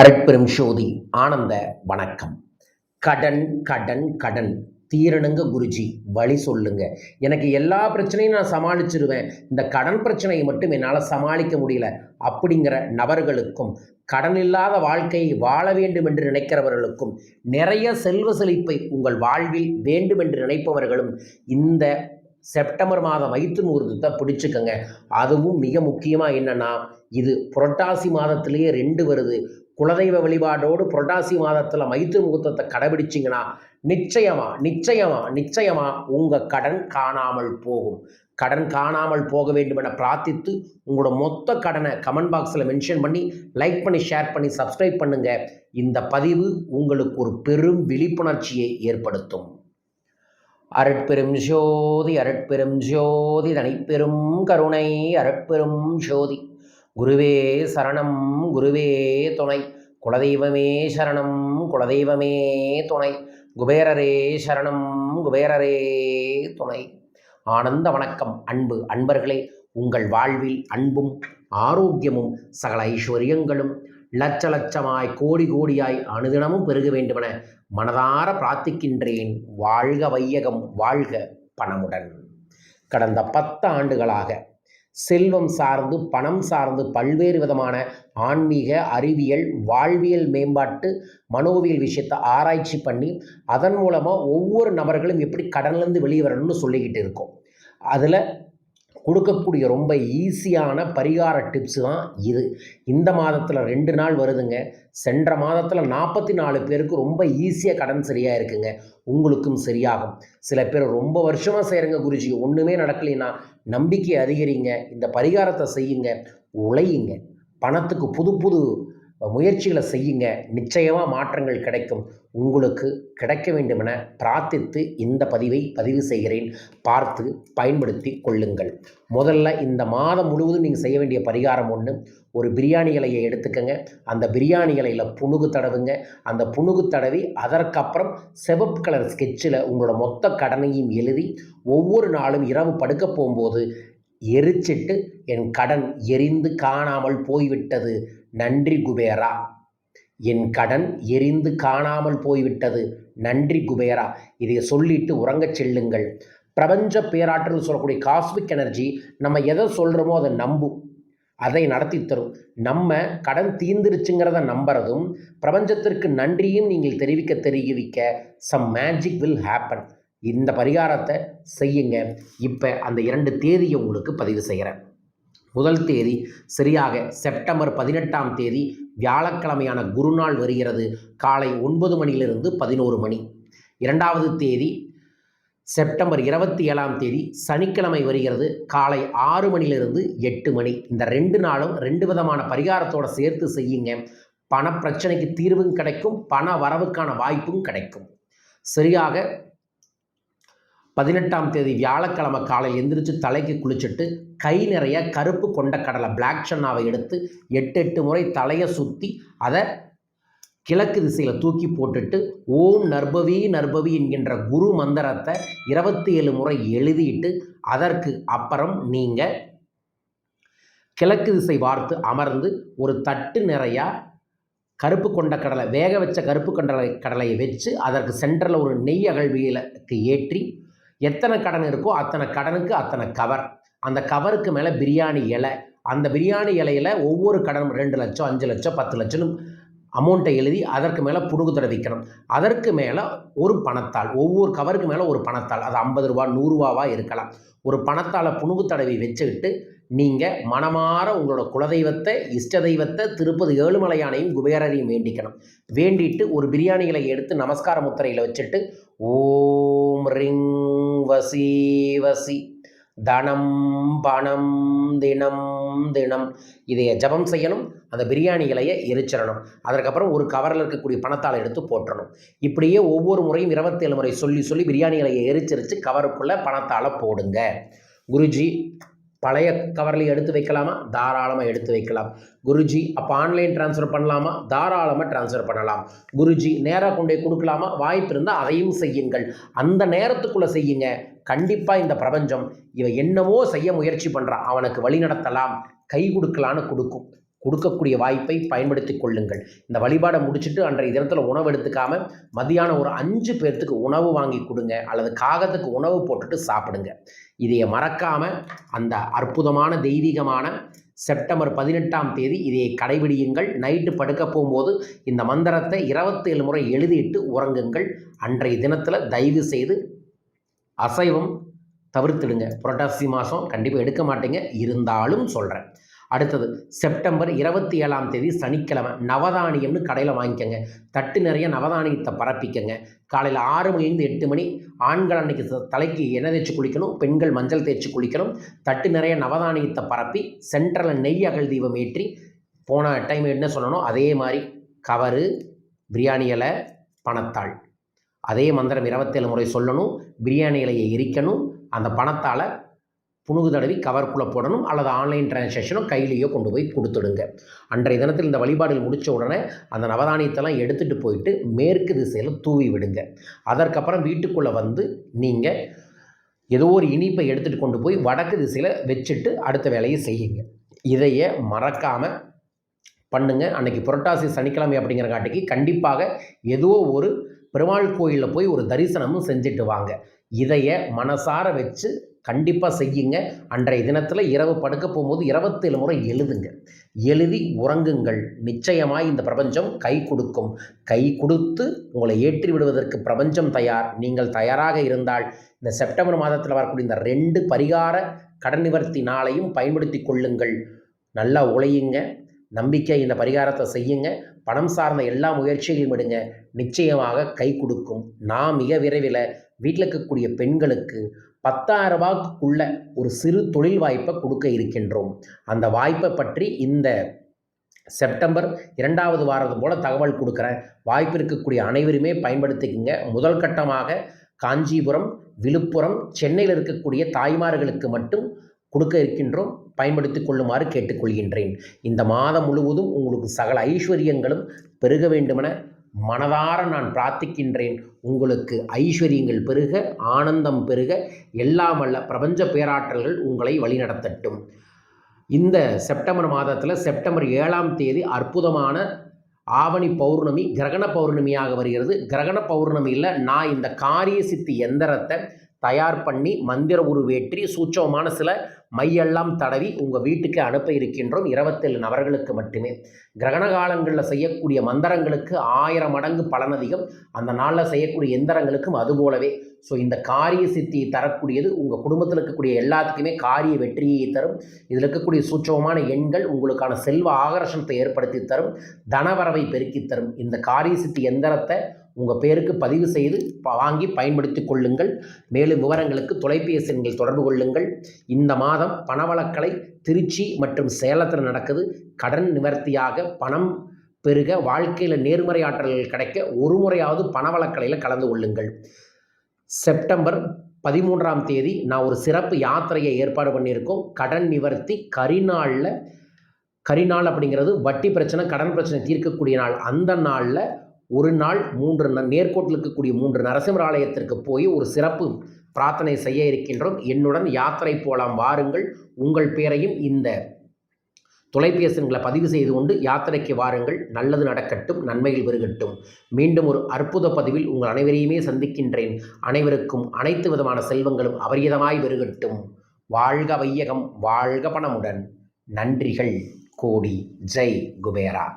அரட்பெரும் சோதி ஆனந்த வணக்கம். கடன் கடன் கடன். தீரணுங்க குருஜி வழி சொல்லுங்க. எனக்கு எல்லா பிரச்சனையும் நான் சமாளிச்சிருவேன். இந்த கடன் பிரச்சனையை மட்டும் என்னால் சமாளிக்க முடியல. அப்படிங்கிற நபர்களுக்கும் கடன் இல்லாத வாழ்க்கையை வாழ வேண்டும் என்று நினைக்கிறவர்களுக்கும் நிறைய செல்வ செழிப்பை உங்கள் வாழ்வில் வேண்டும் என்று நினைப்பவர்களும் இந்த செப்டம்பர் மாதம் வயிற்று நூறுத்தை பிடிச்சிக்கங்க. அதுவும் மிக முக்கியமாக என்னென்னா இது புரட்டாசி மாதத்திலேயே ரெண்டு வருது. குலதெய்வ வழிபாடோடு புரட்டாசி மாதத்தில் மைத்து முகூர்த்தத்தை கடைபிடிச்சிங்கன்னா நிச்சயமா நிச்சயமா நிச்சயமா உங்கள் கடன் காணாமல் போகும். கடன் காணாமல் போக வேண்டும் என பிரார்த்தித்து உங்களோட மொத்த கடனை கமெண்ட் பாக்ஸில் மென்ஷன் பண்ணி லைக் பண்ணி ஷேர் பண்ணி சப்ஸ்கிரைப் பண்ணுங்கள் இந்த பதிவு உங்களுக்கு ஒரு பெரும் விழிப்புணர்ச்சியை ஏற்படுத்தும். அருட்பெரும் ஜோதி அருட்பெரும் ஜோதி தனிப்பெரும் கருணை அருட்பெரும் ஜோதி. குருவே சரணம் குருவே துணை. குலதெய்வமே சரணம் குலதெய்வமே துணை. குபேரரே சரணம் குபேரரே துணை. ஆனந்த வணக்கம் அன்பு அன்பர்களே. உங்கள் வாழ்வில் அன்பும் ஆரோக்கியமும் சகல ஐஸ்வர்யங்களும் லட்ச லட்சமாய் கோடி கோடியாய் அனுதினமும் பெருக வேண்டுமென மனதார பிரார்த்திக்கின்றேன். வாழ்க வையகம் வாழ்க பணமுடன். கடந்த பத்து ஆண்டுகளாக செல்வம் சார்ந்து பணம் சார்ந்து பல்வேறு விதமான ஆன்மீக அறிவியல் வாழ்வியல் மேம்பாட்டு மனோவியல் விஷயத்தை ஆராய்ச்சி பண்ணி அதன் மூலமாக ஒவ்வொரு நபர்களும் எப்படி கடன்லேருந்து வெளியே வரணும்னு சொல்லிக்கிட்டு இருக்கோம். அதில் கொடுக்கக்கூடிய ரொம்ப ஈஸியான பரிகார டிப்ஸ் தான் இது. இந்த மாதத்தில் ரெண்டு நாள் வருதுங்க. சென்ற மாதத்தில் நாற்பத்தி நாலு பேருக்கு ரொம்ப ஈஸியாக கடன் சரியாக இருக்குங்க. உங்களுக்கும் சரியாகும். சில பேர் ரொம்ப வருஷமாக செய்கிறங்க குருஜி. ஒன்றுமே நடக்கலைன்னா நம்பிக்கை அதிகரிங்க இந்த பரிகாரத்தை செய்யுங்க உழையுங்க. பணத்துக்கு புது புது முயற்சிகளை செய்யுங்க. நிச்சயமாக மாற்றங்கள் கிடைக்கும். உங்களுக்கு கிடைக்க வேண்டுமென பிரார்த்தித்து இந்த பதிவை பதிவு செய்கிறேன். பார்த்து பயன்படுத்தி கொள்ளுங்கள். முதல்ல இந்த மாதம் முழுவதும் நீங்கள் செய்ய வேண்டிய பரிகாரம் ஒன்று ஒரு பிரியாணி இலையை எடுத்துக்கங்க. அந்த பிரியாணி இலையில் புணுகு தடவுங்க. அந்த புணுகு தடவி அதற்கப்புறம் சிவப்பு கலர் ஸ்கெட்சில் உங்களோட மொத்த கடனையும் எழுதி ஒவ்வொரு நாளும் இரவு படுக்க போகும்போது எரிச்சிட்டு என் கடன் எரிந்து காணாமல் போய்விட்டது. நன்றி குபேரா. என் கடன் எரிந்து காணாமல் போய்விட்டது. நன்றி குபேரா. இதை சொல்லிட்டு உறங்கச் செல்லுங்கள். பிரபஞ்ச பேராற்றல் சொல்லக்கூடிய காஸ்மிக் எனர்ஜி நம்ம எதை சொல்கிறோமோ அதை நம்பும். அதை நடத்தி தரும். நம்ம கடன் தீர்ந்துருச்சுங்கிறத நம்புறதும் பிரபஞ்சத்திற்கு நன்றியும் நீங்கள் தெரிவிக்க தெரிவிக்க சம் மேஜிக் வில் ஹேப்பன் இந்த பரிகாரத்தை செய்யுங்க. இப்போ அந்த இரண்டு தேதியை உங்களுக்கு பதிவு செய்கிறேன் முதல் தேதி சரியாக செப்டம்பர் பதினெட்டாம் தேதி வியாழக்கிழமையான குருநாள் வருகிறது. காலை ஒன்பது மணியிலிருந்து பதினோரு மணி. இரண்டாவது தேதி செப்டம்பர் இருபத்தி ஏழாம் தேதி சனிக்கிழமை வருகிறது. காலை ஆறு மணிலிருந்து எட்டு மணி. இந்த ரெண்டு நாளும் ரெண்டு விதமான பரிகாரத்தோடு சேர்த்து செய்யுங்க. பண பிரச்சனைக்கு தீர்வும் கிடைக்கும். பண வரவுக்கான வாய்ப்பும் கிடைக்கும். சரியாக பதினெட்டாம் தேதி வியாழக்கிழமை காலை எந்திரிச்சு தலைக்கு குளிச்சுட்டு கை நிறைய கருப்பு கொண்ட கடலை பிளாக் சன்னாவை எடுத்து எட்டு எட்டு முறை தலையை சுற்றி அதை கிழக்கு திசையில் தூக்கி போட்டுட்டு ஓம் நர்பவி நர்பவி என்கின்ற குரு மந்திரத்தை இருபத்தி ஏழு முறை எழுதிட்டு அதற்கு அப்புறம் நீங்கள் கிழக்கு திசை வார்த்து அமர்ந்து ஒரு தட்டு நிறையா கருப்பு கொண்ட கடலை வேக வச்ச கருப்பு கொண்ட கடலையை வச்சு அதற்கு சென்டரில் ஒரு நெய் அகழ்வியலுக்கு ஏற்றி எத்தனை கடன் இருக்கோ அத்தனை கடனுக்கு அத்தனை கவர் அந்த கவருக்கு மேலே பிரியாணி இலை. அந்த பிரியாணி இலையில் ஒவ்வொரு கடன் ரெண்டு லட்சம் அஞ்சு லட்சம் பத்து லட்சம் அமௌண்ட்டை எழுதி அதற்கு மேலே புணுகு தடவிக்கணும். அதற்கு மேலே ஒரு பணத்தாள் ஒவ்வொரு கவருக்கு மேலே ஒரு பணத்தாள். அது ஐம்பது ரூபா நூறுரூவாவா இருக்கலாம். ஒரு பணத்தாளை புணுகு தடவி வச்சுக்கிட்டு நீங்கள் மனமாற உங்களோட குலதெய்வத்தை இஷ்ட தெய்வத்தை திருப்பதி ஏழுமலையானையும் குபேரரையும் வேண்டிக்கணும். வேண்டிட்டு ஒரு பிரியாணி எடுத்து நமஸ்கார முத்திரையில் வச்சுட்டு ஓம் ரிங் வசி வசி. தனம் பணம் தினம் தினம். இதைய ஜபம் செய்யணும் அந்த பிரியாணி இலையை எரிச்சிடணும். அதற்கப்புறம் ஒரு கவரில் இருக்கக்கூடிய பணத்தால் எடுத்து போட்டணும் இப்படியே ஒவ்வொரு முறையும் இருபத்தேழு முறை சொல்லி சொல்லி பிரியாணி இலையை கவருக்குள்ளே பணத்தால் போடுங்க. குருஜி பழைய கவரில் எடுத்து வைக்கலாமா? தாராளமாக எடுத்து வைக்கலாம். குருஜி அப்போ ஆன்லைன் ட்ரான்ஸ்ஃபர் பண்ணலாமா? தாராளமாக ட்ரான்ஸ்ஃபர் பண்ணலாம். குருஜி நேராக கொண்டு போய் கொடுக்கலாமா? வாய்ப்பு இருந்தால் அதையும் செய்யுங்கள். அந்த நேரத்துக்குள்ளே செய்யுங்க. கண்டிப்பாக இந்த பிரபஞ்சம் இவன் என்னவோ செய்ய முயற்சி பண்ணுறான் அவனுக்கு வழி நடத்தலாம். கை கொடுக்கலான்னு கொடுக்கும். கொடுக்கக்கூடிய வாய்ப்பை பயன்படுத்தி கொள்ளுங்கள். இந்த வழிபாடை முடிச்சுட்டு அன்றைய தினத்தில் உணவு எடுத்துக்காமல் மதியானம் ஒரு அஞ்சு பேர்த்துக்கு உணவு வாங்கி கொடுங்க அல்லது காகத்துக்கு உணவு போட்டுட்டு சாப்பிடுங்க. இதையை மறக்காமல் அந்த அற்புதமான தெய்வீகமான செப்டம்பர் பதினெட்டாம் தேதி இதை கடைபிடியுங்கள். நைட்டு படுக்க போகும்போது இந்த மந்திரத்தை இருபத்தேழு முறை எழுதிட்டு உறங்குங்கள். அன்றைய தினத்தில் தயவு செய்து அசைவம் தவிர்த்துடுங்க. புரட்டாசி மாதம் கண்டிப்பாக எடுக்க மாட்டேங்க. இருந்தாலும் சொல்கிறேன் அடுத்தது செப்டம்பர் இருபத்தி ஏழாம் தேதி சனிக்கிழமை நவதானியம்னு கடையில் வாங்கிக்கோங்க. தட்டு நிறைய நவதானியத்தை பரப்பிக்கங்க. காலையில் ஆறு மணிலேருந்து எட்டு மணி ஆண்கள் அன்னைக்கு தலைக்கு எண்ணெய் தேய்ச்சி குளிக்கணும் பெண்கள் மஞ்சள் தேய்ச்சி குளிக்கணும். தட்டு நிறைய நவதானியத்தை பரப்பி சென்டரில் நெய் அகல் தீபம் ஏற்றி போன டைம் என்ன சொல்லணும்? அதே மாதிரி கவரு பிரியாணி இலை பணத்தாள் அதே மந்திரம் இருபத்தேழு முறை சொல்லணும். பிரியாணி இலையை எரிக்கணும். அந்த பணத்தால் புணுகு தடவி கவர்க்குள்ளே போடணும் அல்லது ஆன்லைன் டிரான்சாக்ஷனோ கையிலேயோ கொண்டு போய் கொடுத்துடுங்க. அன்றைய தினத்தில் இந்த வழிபாடுகள் முடித்த உடனே அந்த நவதானியத்தெல்லாம் எடுத்துகிட்டு போயிட்டு மேற்கு திசையில் தூவி விடுங்க. அதற்கப்புறம் வீட்டுக்குள்ளே வந்து நீங்கள் ஏதோ ஒரு இனிப்பை எடுத்துகிட்டு கொண்டு போய் வடக்கு திசையில் வச்சுட்டு அடுத்த வேலையை செய்யுங்க. இதையே மறக்காமல் பண்ணுங்க. அன்னைக்கு புரட்டாசி சனிக்கிழமை அப்படிங்கிறங்காட்டிக்கு கண்டிப்பாக ஏதோ ஒரு பெருமாள் கோயிலில் போய் ஒரு தரிசனமும் செஞ்சுட்டு வாங்க. இதைய மனசார வச்சு கண்டிப்பாக செய்யுங்க. அன்றைய தினத்தில் இரவு படுக்க போகும்போது இருபத்தேழு முறை எழுதுங்க. எழுதி உறங்குங்கள். நிச்சயமாய் இந்த பிரபஞ்சம் கை கொடுக்கும். கை கொடுத்து உங்களை ஏற்றி விடுவதற்கு பிரபஞ்சம் தயார். நீங்கள் தயாராக இருந்தால் இந்த செப்டம்பர் மாதத்தில் வரக்கூடிய இந்த ரெண்டு பரிகார கடன் நிவர்த்தி நாளையும் பயன்படுத்தி கொள்ளுங்கள். நல்லா உழையுங்க. நம்பிக்கை இந்த பரிகாரத்தை செய்யுங்க. பணம் சார்ந்த எல்லா முயற்சிகளையும் விடுங்க நிச்சயமாக கை கொடுக்கும். நான் மிக விரைவில் வீட்டில் இருக்கக்கூடிய பெண்களுக்கு பத்தாயிரம் ரூபாய்க்குள்ள ஒரு சிறு தொழில் வாய்ப்பை கொடுக்க இருக்கின்றோம். அந்த வாய்ப்பை பற்றி இந்த செப்டம்பர் இரண்டாவது வாரது போல தகவல் கொடுக்குறேன். வாய்ப்பு இருக்கக்கூடிய அனைவருமே பயன்படுத்திக்கங்க. முதல் கட்டமாக காஞ்சிபுரம் விழுப்புரம் சென்னையில் இருக்கக்கூடிய தாய்மார்களுக்கு மட்டும் கொடுக்க இருக்கின்றோம். பயன்படுத்தி கொள்ளுமாறு கேட்டுக்கொள்கின்றேன். இந்த மாதம் முழுவதும் உங்களுக்கு சகல ஐஸ்வர்யங்களும் பெருக வேண்டுமென மனதார நான் பிரார்த்திக்கின்றேன். உங்களுக்கு ஐஸ்வர்யங்கள் பெருக ஆனந்தம் பெருக எல்லாம் அல்ல பிரபஞ்ச பேராற்றல்கள் உங்களை வழிநடத்தட்டும். இந்த செப்டம்பர் மாதத்தில் செப்டம்பர் ஏழாம் தேதி அற்புதமான ஆவணி பௌர்ணமி கிரகண பௌர்ணமியாக வருகிறது. கிரகண பௌர்ணமியில் நான் இந்த காரிய சித்தி எந்திரத்தை தயார் பண்ணி மந்திர உருவேற்றி சூட்சமான சில மையெல்லாம் தடவி உங்கள் வீட்டுக்கு அனுப்ப இருக்கின்றோம் இருபத்தேழு நபர்களுக்கு மட்டுமே. கிரகண காலங்களில் செய்யக்கூடிய மந்திரங்களுக்கு ஆயிரம் மடங்கு பலனதிகம் அந்த நாளில் செய்யக்கூடிய எந்திரங்களுக்கும் அதுபோலவே ஸோ இந்த காரிய சித்தியை தரக்கூடியது உங்கள் குடும்பத்தில் இருக்கக்கூடிய எல்லாத்துக்குமே காரிய வெற்றியை தரும். இதில் இருக்கக்கூடிய சூட்சமான எண்கள் உங்களுக்கான செல்வ ஆகர்ஷணத்தை ஏற்படுத்தி தரும். தனவரவை பெருக்கி தரும். இந்த காரிய சித்தி எந்திரத்தை உங்கள் பேருக்கு பதிவு செய்து வாங்கி பயன்படுத்தி கொள்ளுங்கள். மேலும் விவரங்களுக்கு தொலைபேசி எண்கள் தொடர்பு கொள்ளுங்கள். இந்த மாதம் பணவளக்கலை திருச்சி மற்றும் சேலத்தில் நடக்குது. கடன் நிவர்த்தியாக பணம் பெருக வாழ்க்கையில் நேர்மறை ஆற்றல்கள் கிடைக்க ஒரு முறையாவது பணவளக்கலையில் கலந்து கொள்ளுங்கள். செப்டம்பர் பதிமூன்றாம் தேதி நான் ஒரு சிறப்பு யாத்திரையை ஏற்பாடு பண்ணியிருக்கோம். கடன் நிவர்த்தி கரிநாளில் கரிநாள் அப்படிங்கிறது வட்டி பிரச்சனை கடன் பிரச்சனை தீர்க்கக்கூடிய நாள். அந்த நாளில் ஒரு நாள் மூன்று ந- நேர்கோட்டில் இருக்கக்கூடிய மூன்று நரசிம்மர் ஆலயத்திற்கு போய் ஒரு சிறப்பு பிரார்த்தனை செய்ய இருக்கின்றோம். என்னுடன் யாத்திரை போலாம் வாருங்கள். உங்கள் பேரையும் இந்த தொலைபேசிகளை பதிவு செய்து கொண்டு யாத்திரைக்கு வாருங்கள். நல்லது நடக்கட்டும் நன்மைகள் பெருகட்டும். மீண்டும் ஒரு அற்புத பதிவில் உங்கள் அனைவரையுமே சந்திக்கின்றேன். அனைவருக்கும் அனைத்து விதமான செல்வங்களும் அபரியதமாய் பெருகட்டும். வாழ்க வையகம் வாழ்க பணமுடன். நன்றிகள். கோடி. ஜெய். குபேரா.